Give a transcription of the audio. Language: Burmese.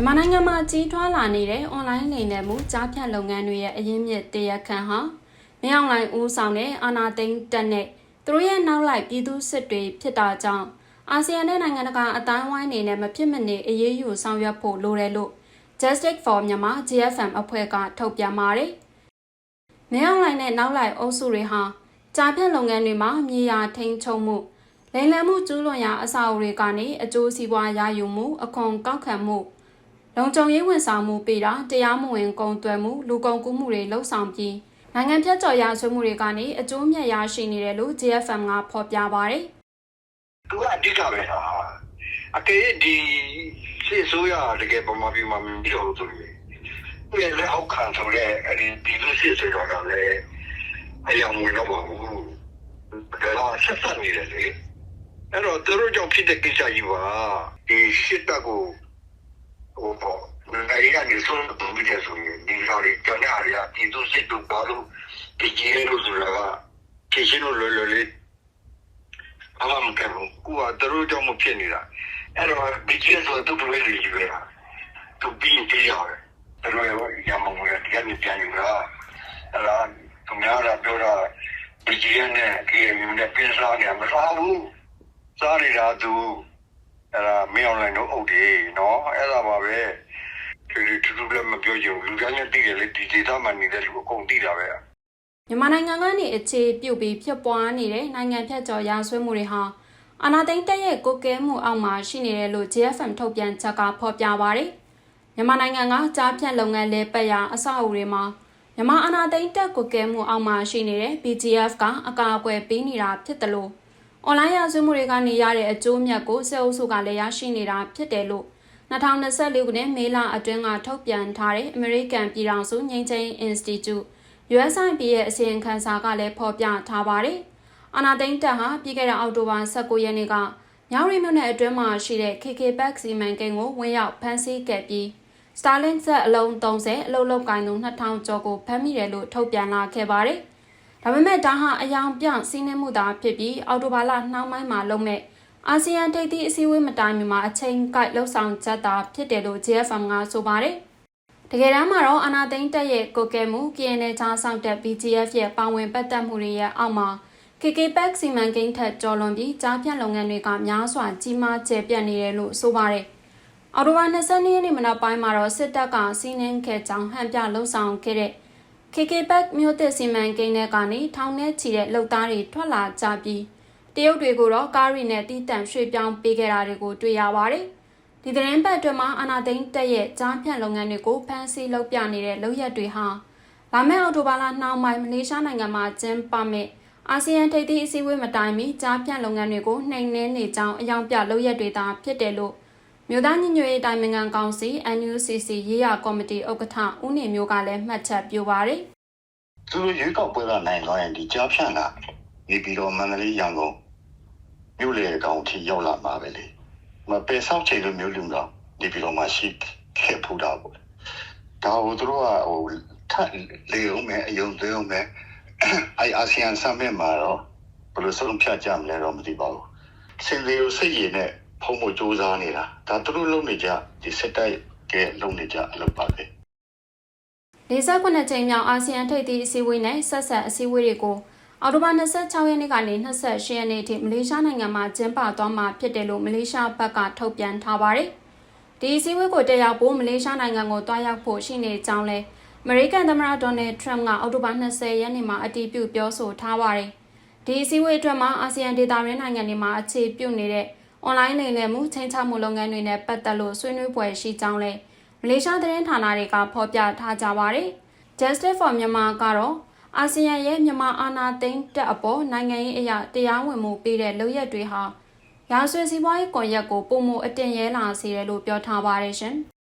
မြန်မာနိုင်ငံမှာကြီးထွားလာနေတဲ့ online လိမ်လည်မှုကြားဖြတ်လုပ်ငန်းတွေရဲ့အရင်းမြစ်တရားခံဟာမြောင်လိုင်းဦးဆောင်တဲ့အာနာသိန်းတက်နဲ့သူတို့ရဲ့နောက်လိုက်ပြည်သူစစ်တွေဖြစ်တာကြောင့်အာဆီယံနဲ့နိုင်ငံတကာအတိုင်းအဝိုင်းအနေနဲ့မဖြစ်မနေအရေးယူဆောင်ရွက်ဖို့လိုတယ်လို့ Justice for Myanmar GFM အဖွဲ့ကထုတ်ပြန်ပါတယ်။မြောင်လိုင်းနဲ့နောက်လိုက်အုပ်စုတွေဟာကြားဖြတ်လုပ်ငန်းတွေမှာမြေယာထိန်းချုပ်မှုလိမ်လည်မှုကျူးလွန်ရာအစာအုပ်တွေကနေအကျိုးစီးပွားရယူမှုအခွန်ကောက်ခံမှု လုံခြုံရေးဝန်ဆောင်မှုပေးတာတရားမဝင်ကုန်သွယ်မှုလူကုန်ကူးမှုတွေလှုပ်ဆောင်ပြီးနိုင်ငံဖြတ်ကျော်ရဆွေးမှုတွေကနေအကျိုးမြတ်ရရှိနေတယ်လို့ GFM ကဖော်ပြပါတယ်သူကအဓိကပဲဟာအကယ်၍ဒီစစ်ဆိုးရတကယ်ပမာပြီးမှမပြောလို့ဆိုရင်သူရဲ့လက်အောက်ခံဆိုတဲ့အဲဒီဒီလူစစ်ဆိုတော့လည်းအယောင်ဝင်တော့ပါဘူးဒါကဆက်ဆက်နေတယ်လေအဲ့တော့သူတို့ကြောင့်ဖြစ်တဲ့ကိစ္စကြီးပါဒီစစ်တပ်ကို ဟိုပေါ့နိုင်ငံကနေဆုံးတော့ပြီးတယ်ဆိုရင်ဒီလိုတွေကြောင့်လည်းအရာဒီသူစစ်တို့ပါလို့ဒီကြီးလို့ဆိုတာကဖြစ်ရှင်းလို့လွယ်လွယ်လေးအမှမကန်ဘူးကိုကသူတို့ကြောင့်မဖြစ်နေတာအဲ့တော့ဒီကျဆိုသူတို့လည်းကြီးပဲသူပြီးကြရတယ်သူတို့ရောရမုံရဒီကနေပြန်ယူတာအဲ့ဒါသူများကပြောတာဒီကြီးနဲ့ကေမြူနဲ့ပြင်စားနေမစားဘူးစားနေတာသူ အဲ့ဒါမင်းအွန်လိုင်းတော့အုပ်တယ်နော်အဲ့ဒါပါပဲဒီတူတူလည်းမပြောချင်ဘူးလူတိုင်းလည်းသိတယ်လေဒီဒေသမှာနေတဲ့လူအကုန်သိတာပဲမြန်မာနိုင်ငံကနေအခြေပြုတ်ပြီးဖြစ်ပွားနေတဲ့နိုင်ငံဖြတ်ကျော်ရာဆွေးမှုတွေဟာအာဏာသိမ်းတက်ရဲ့ကိုကဲမှုအောက်မှာရှိနေတယ်လို့ GFM ထုတ်ပြန်ချက်ကဖော်ပြပါရယ်မြန်မာနိုင်ငံကကြားဖြတ်လုပ်ငန်းလဲပတ်ရာအဆောက်အဦတွေမှာမြန်မာအာဏာသိမ်းတက်ကိုကဲမှုအောက်မှာရှိနေတဲ့ BGF ကအကာအကွယ်ပေးနေတာဖြစ်တယ်လို့ အွန်လိုင်းရာဇဝမှုတွေကနေရတဲ့အကျိုးမြတ်ကိုစစ်အုပ်စုကလည်းရရှိနေတာဖြစ်တယ်လို့2024ခုနှစ်မေလအတွင်းကထုတ်ပြန်ထားတဲ့အမေရိကန်ပြည်ထောင်စုငြိမ်းချမ်းရေး Institute USIP ရဲ့အစီရင်ခံစာကလည်းဖော်ပြထားပါတယ်။အာနာသိန်းတက်ဟာပြီးခဲ့တဲ့အောက်တိုဘာ19ရက်နေ့ကညောင်ရီမြို့နယ်အတွင်းမှာရှိတဲ့ KK Park စီမံကိန်းကိုဝင်ရောက်ဖမ်းဆီးခဲ့ပြီး Starlink ဆက်အလုံး30အလုံးလောက်ကင်သူ2000ကျော်ကိုဖမ်းမိတယ်လို့ထုတ်ပြန်လာခဲ့ပါတယ်။ ဒါပေမဲ့ဒါဟာအယောင်ပြစီးနှင်းမှုသာဖြစ်ပြီးအော်တိုဘာလနှောင်းပိုင်းမှာလုပ်မဲ့အာဆီယံထိပ်သီးအစည်းအဝေးမတိုင်မီမှာအချိန်ကိုက်လှုပ်ဆောင်ချက်တာဖြစ်တယ်လို့ GFM ကဆိုပါတယ်။တကယ်တမ်းမှာတော့အနာသိန်းတက်ရဲ့ကိုကဲမှု KNL ချားဆောင်တက် BGF ရဲ့ပါဝင်ပတ်သက်မှုတွေရဲ့အောက်မှာ KK Pack စီမံကိန်းထက်ကျော်လွန်ပြီးကြားဖြတ်လုပ်ငန်းတွေကများစွာကြီးမားကျယ်ပြန့်နေတယ်လို့ဆိုပါတယ်။အော်တိုဘာ22ရက်နေ့မနက်ပိုင်းမှာတော့စစ်တပ်ကစီးနှင်းခဲ့ကြောင်းဟန်ပြလှုပ်ဆောင်ခဲ့တဲ့ KK Pack မြို့သစ်စီမံကိန်းထဲကနေထောင်ထဲချီတဲ့လုပ်သားတွေထွက်လာကြပြီးတရုတ်တွေကိုတော့ကားရီနဲ့တီးတန့်ရွှေ့ပြောင်းပေးခဲ့တာတွေကိုတွေ့ရပါတယ်။ဒီသတင်းပတ်အတွင်းမှာအာနာသိန်းတက်ရဲ့ကြားဖြတ်လုပ်ငန်းတွေကိုဖမ်းဆီးလုပ်ပြနေတဲ့လုပ်ရက်တွေဟာလာမယ့်အောက်တိုဘာလနှောင်းပိုင်းမလေးရှားနိုင်ငံမှာကျင်းပမယ့်အာဆီယံထိပ်သီးအစည်းအဝေးမတိုင်မီကြားဖြတ်လုပ်ငန်းတွေကိုနှိမ်နင်းနေကြောင်းအယောင်ပြလုပ်ရက်တွေသာဖြစ်တယ်လို့ မြို့သားညီညွတ်ရေးတိုင်ပင်ခံကောင်စီ NUCC ရေးရာကော်မတီဥက္ကဋ္ဌဦးနေမျိုးကလည်းမှတ်ချက်ပြုပါတယ်သူတို့ရွေးကောက်ပွဲကနိုင်သွားရင်ဒီကြားဖြန့်တာနေပြီးတော့မန္တလေးရန်ကုန်မြို့လေကောင်ထိရောက်လာမှာပဲလေမပယ်ဆောက်ချိန်လိုမျိုးလူတော့နေပြီးတော့မှရှိခဲ့ဖူးတာပေါ့ဒါကိုသူတို့ကဟိုထက်လေအောင်မဲ့အယုံသေးအောင်မဲ့အဲအာဆီယံဆမ်မစ်မှာတော့ဘယ်လိုဆုံးဖြတ်ကြမလဲတော့မသိပါဘူးစင်သေးကိုစိတ်ရည်နဲ့ ဖုံးဖို့စူးစမ်းနေတာဒါသူတို့လုပ်နေကြဒီစစ်တိုက်ကလုပ်နေကြအလုပ်ပါပဲ49ချိန်မြောက်အာဆီယံထိပ်သီးအစည်းအဝေးနဲ့ဆက်ဆက်အစည်းအဝေးတွေကိုအော်တိုဘာ26ရက်နေ့ကနေ28ရက်နေ့ထိမလေးရှားနိုင်ငံမှာကျင်းပသွားမှာဖြစ်တယ်လို့မလေးရှားဘက်ကထုတ်ပြန်ထားပါတယ်။ဒီအစည်းအဝေးကိုတက်ရောက်ဖို့မလေးရှားနိုင်ငံကိုတွားရောက်ဖို့ရှိနေကြောင်းလဲအမေရိကန်သမ္မတဒေါ်နယ်ထရမ့်ကအောက်တိုဘာ20ရက်နေ့မှာအတည်ပြုပြောဆိုထားပါတယ်။ဒီအစည်းအဝေးအတွက်မှာအာဆီယံဒေသရင်းနိုင်ငံတွေမှာအခြေပြုနေတဲ့ အွန်လိုင်းလိမ်လည်မှုချင်းချမှုလုပ်ငန်းတွေနဲ့ပတ်သက်လို့ဆွေးနွေးပွဲရှိကြောင်းလဲမလေးရှားသတင်းဌာနတွေကဖော်ပြထားကြပါတယ်။ Justice for Myanmar ကတော့အာဆီယံရဲ့မြန်မာအာဏာသိမ်းတက်အပေါ်နိုင်ငံရေးအရာတရားဝင်မှုပေးတဲ့လုပ်ရက်တွေဟာရာဇဝတ်စီးပွားရေးကွန်ရက်ကိုပုံမအတင်ရဲလာစေတယ်လို့ပြောထားပါတယ်ရှင်။